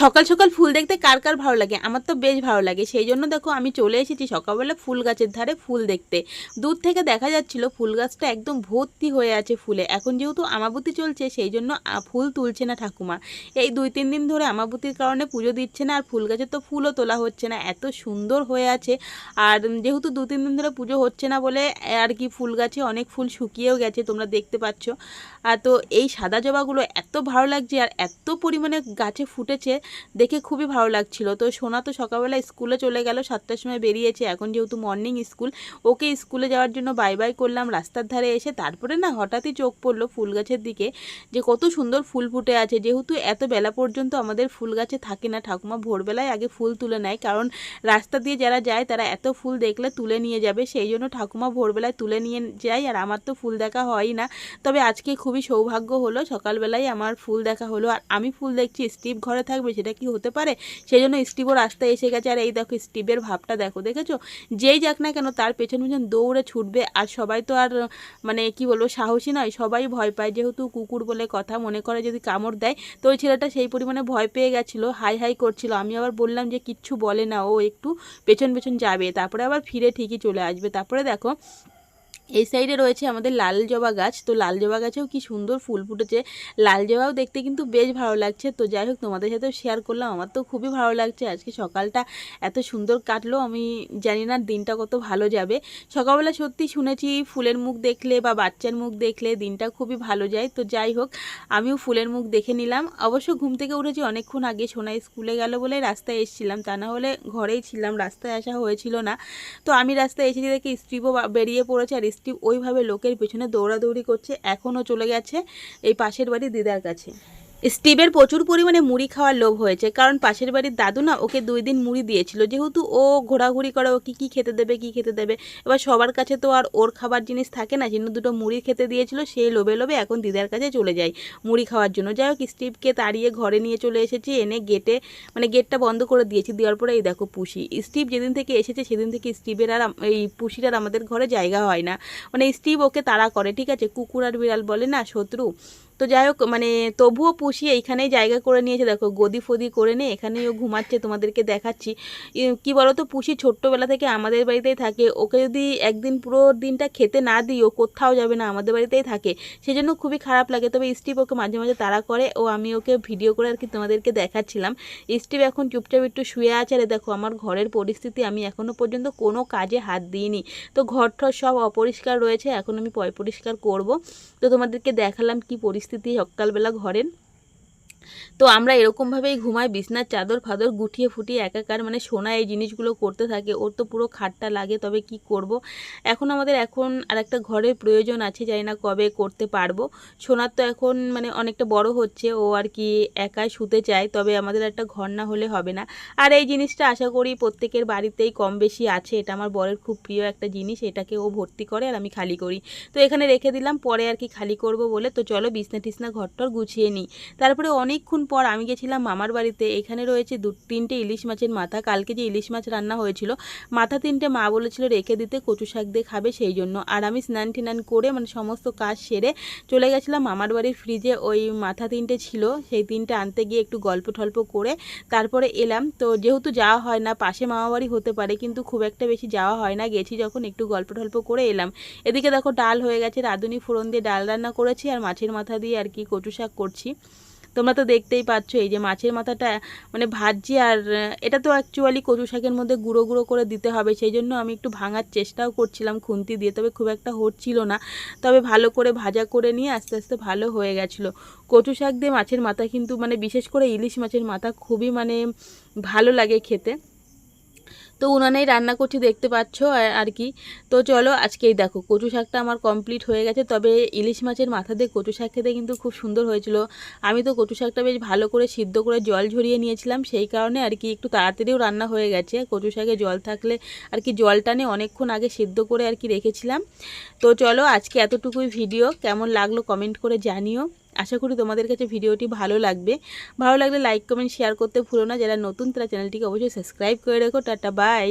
সকাল সকাল ফুল দেখতে কার কার ভালো লাগে? আমার তো বেশ ভালো লাগে। সেই জন্য দেখো আমি চলে এসেছি সকালবেলা ফুল গাছের ধারে ফুল দেখতে। দূর থেকে দেখা যাচ্ছিল ফুল গাছটা একদম ভর্তি হয়ে আছে ফুলে। এখন যেহেতু আমাবতী চলছে, সেই জন্য ফুল তুলছে না ঠাকুমা। এই দুই, তিন দিন ধরে আমাবতীর কারণে পুজো দিচ্ছে না, আর ফুল গাছে তো ফুলও তোলা হচ্ছে না। এত সুন্দর হয়ে আছে। আর যেহেতু দু, তিন দিন ধরে পুজো হচ্ছে না বলে, আর কি ফুল গাছে অনেক ফুল শুকিয়েও গেছে, তোমরা দেখতে পাচ্ছ। আর তো এই সাদা জবাগুলো এত ভালো লাগছে, আর এত পরিমাণে গাছে ফুটেছে দেখে খুবই ভালো লাগছিল। তো সোনা তো সকালবেলা স্কুলে চলে গেল, সাতটার সময় বেরিয়েছে। এখন যেহেতু মর্নিং স্কুল ওকে স্কুলে যাওয়ার জন্য বাই বাই করলাম। রাস্তার ধারে এসে তারপরে না হঠাৎই চোখ পড়ল ফুল গাছের দিকে, যে কত সুন্দর ফুল ফুটে আছে। যেহেতু এত বেলা পর্যন্ত আমাদের ফুল গাছে থাকে না, ঠাকুমা ভোরবেলায় আগে ফুল তুলে নেয়। কারণ রাস্তা দিয়ে যারা যায়, তারা এত ফুল দেখলে তুলে নিয়ে যাবে। সেই জন্য ঠাকুমা ভোরবেলায় তুলে নিয়ে যায়, আর আমার তো ফুল দেখা হয়ই না। তবে আজকে খুবই সৌভাগ্য হলো, সকালবেলায় আমার ফুল দেখা হলো। আর আমি ফুল দেখছি, স্টিভ ঘরে থাকবে সেটা কি হতে পারে? সেই জন্য স্টিভও রাস্তায় এসে গেছে। আর এই দেখো স্টিভের ভাবটা দেখো, দেখেছ? যেই যাক না কেন তার পেছন পেছন দৌড়ে ছুটবে। আর সবাই তো আর মানে কি বলব, সাহসী নয়, সবাই ভয় পায়। যেহেতু কুকুর বলে কথা, মনে করে যদি কামড় দেয়, তো ওই ছেলেটা সেই পরিমাণে ভয় পেয়ে গেছিল, হাই হাই করছিল। আমি আবার বললাম যে, কিচ্ছু বলে না, ও একটু পেছন পেছন যাবে। তারপরে আবার ফিরে ঠিকই চলে আসবে। তারপরে দেখো এই সাইডে রয়েছে আমাদের লাল জবা গাছ। তো লাল জবা গাছেও কি সুন্দর ফুল ফুটেছে। লাল জবাও দেখতে কিন্তু বেশ ভালো লাগছে। তো যাই হোক, তোমাদের সাথেও শেয়ার করলাম। আমার তো খুবই ভালো লাগছে। আজকে সকালটা এত সুন্দর কাটলো। আমি জানি না দিনটা কত ভালো যাবে। সকালবেলা সত্যি শুনেছি, ফুলের মুখ দেখলে বা বাচ্চার মুখ দেখলে দিনটা খুবই ভালো যায়। তো যাই হোক, আমিও ফুলের মুখ দেখে নিলাম। অবশ্য ঘুম থেকে উঠেছি অনেকক্ষণ আগে। সোনাই স্কুলে গেল বলে রাস্তায় এসেছিলাম। তা না হলে ঘরেই ছিলাম। রাস্তায় আসা হয়েছিল না। তো আমি রাস্তায় এসেছি দেখে স্ত্রীও বেরিয়ে পড়েছে আর স্ত্রী ওইভাবে লোকের পেছনে দৌড়াদৌড়ি করছে এখনও চলে গেছে এই পাশের বাড়ি দিদার কাছে। স্টিভের প্রচুর পরিমাণে মুড়ি খাওয়ার লোভ হয়েছে, কারণ পাশের বাড়ির দাদু না ওকে দুই দিন মুড়ি দিয়েছিল। যেহেতু ও ঘোরাঘুরি করে, ও কি, কী খেতে দেবে, কি খেতে দেবে, এবার সবার কাছে তো আর ওর খাবার জিনিস থাকে না, যিনি দুটো মুড়ি খেতে দিয়েছিল সেই লোভে লোভে এখন দিদার কাছে চলে যায় মুড়ি খাওয়ার জন্য। যাই হোক, স্টিভকে তাড়িয়ে ঘরে নিয়ে চলে এসেছি, এনে গেটে মানে গেটটা বন্ধ করে দিয়েছি, দেওয়ার পরে এই দেখো পুষি। স্টিভ যেদিন থেকে এসেছে, সেদিন থেকে স্টিভের আর এই পুষির আর আমাদের ঘরে জায়গা হয় না। মানে স্টিভ ওকে তাড়া করে, ঠিক আছে? কুকুর আর বিড়াল বলে না শত্রু। তো যাই হোক মানে তবুও পুষি এইখানেই জায়গা করে নিয়েছে। দেখো, গদি ফদি করে নিয়ে এখানেই ও ঘুমাচ্ছে, তোমাদেরকে দেখাচ্ছি। কি বলো তো পুষি ছোট্টবেলা থেকে আমাদের বাড়িতেই থাকে। ওকে যদি একদিন পুরো দিনটা খেতে না দিই, ও কোথাও যাবে না, আমাদের বাড়িতেই থাকে। সেই জন্য খুবই খারাপ লাগে। তবে স্টিভ ওকে মাঝে মাঝে তাড়া করে। ও আমি ওকে ভিডিও করে আর কি তোমাদেরকে দেখাচ্ছিলাম। স্টিভ এখন চুপচাপ একটু শুয়ে আছে। আরে দেখো, আমার ঘরের পরিস্থিতি আমি এখনও পর্যন্ত কোনো কাজে হাত দিইনি। তো ঘর ঠর সব অপরিষ্কার রয়েছে। এখন আমি পয় পরিষ্কার করব। তো তোমাদেরকে দেখালাম কি পরিস্থিতি সকালবেলা ঘরের। তো আমরা এরকমভাবেই ঘুমাই, বিছনার চাদর ফাদর গুটিয়ে ফুটিয়ে একাকার মানে সোনা এই জিনিসগুলো করতে থাকে, ওর তো পুরো খাটটা লাগে, তবে কি করব? এখন আমাদের এখন আর একটা ঘরের প্রয়োজন আছে, জানি না কবে করতে পারব। সোনার তো এখন মানে অনেকটা বড় হচ্ছে, ও আর কি একাই শুতে চায়, তবে আমাদের একটা ঘর না হলে হবে না। আর এই জিনিসটা আশা করি প্রত্যেকের বাড়িতেই কম বেশি আছে, এটা আমার বরের খুব প্রিয় একটা জিনিস, এটাকে ও ভর্তি করে আর আমি খালি করি। তো এখানে রেখে দিলাম, পরে আর কি খালি করব বলে, তো চলো বিছনা টিসনা ঘরটর গুছিয়ে নিই। তারপরে অনেকক্ষণ পর আমি গেছিলাম মামার বাড়িতে। এখানে রয়েছে দু, তিনটে ইলিশ মাছের মাথা। কালকে যে ইলিশ মাছ রান্না হয়েছিল, মাথা তিনটে মা বলেছিল রেখে দিতে, কচু শাক দিয়ে খাবে সেই জন্য। আর আমি স্নান টিনান করে মানে সমস্ত কাজ সেরে চলে গেছিলাম মামার বাড়ির ফ্রিজে ওই মাথা তিনটে ছিল, সেই তিনটে আনতে গিয়ে একটু গল্প টল্প করে তারপরে এলাম। তো যেহেতু যাওয়া হয় না, পাশে মামা বাড়ি হতে পারে, কিন্তু খুব একটা বেশি যাওয়া হয় না। গেছি যখন একটু গল্প টল্প করে এলাম। এদিকে দেখো ডাল হয়ে গেছে, রাঁধুনি ফোড়ন দিয়ে ডাল রান্না করেছি, আর মাছের মাথা দিয়ে আর কি কচু শাক করছি। তোমরা তো দেখতেই পাচ্ছ, এই যে মাছের মাথাটা মানে ভাজছি আর এটা তো অ্যাকচুয়ালি কচু শাকের মধ্যে গুঁড়ো গুঁড়ো করে দিতে হবে, সেই জন্য আমি একটু ভাঙার চেষ্টাও করছিলাম খুন্তি দিয়ে, তবে খুব একটা হচ্ছিল না। তবে ভালো করে ভাজা করে নিয়ে আস্তে আস্তে ভালো হয়ে গেছিল। কচু শাক দিয়ে মাছের মাথা কিন্তু মানে বিশেষ করে ইলিশ মাছের মাথা খুবই মানে ভালো লাগে খেতে। তো উনানেই রান্না করছি, দেখতে পাচ্ছ, আর- কি। তো চলো আজকেই দেখো, কচু শাকটা আমার কমপ্লিট হয়ে গেছে। তবে ইলিশ মাছের মাথা দিয়ে কচু শাক খেতে কিন্তু খুব সুন্দর হয়েছিল। আমি তো কচু শাকটা বেশ ভালো করে সিদ্ধ করে জল ঝরিয়ে নিয়েছিলাম, সেই কারণে আর কি একটু তাড়াতাড়িও রান্না হয়ে গেছে। কচু শাকে জল থাকলে আর কি জল টানে অনেকক্ষণ আগে সিদ্ধ করে আর কি রেখেছিলাম। তো চলো, আজকে এতটুকুই ভিডিও কেমন লাগল কমেন্ট করে জানিও। আশা করি তোমাদের কাছে ভিডিওটি ভালো লাগবে। ভালো লাগলে লাইক কমেন্ট শেয়ার করতে ভুলো না। যারা নতুন, তারা চ্যানেলটিকে অবশ্যই সাবস্ক্রাইব করে রেখো। Tata bye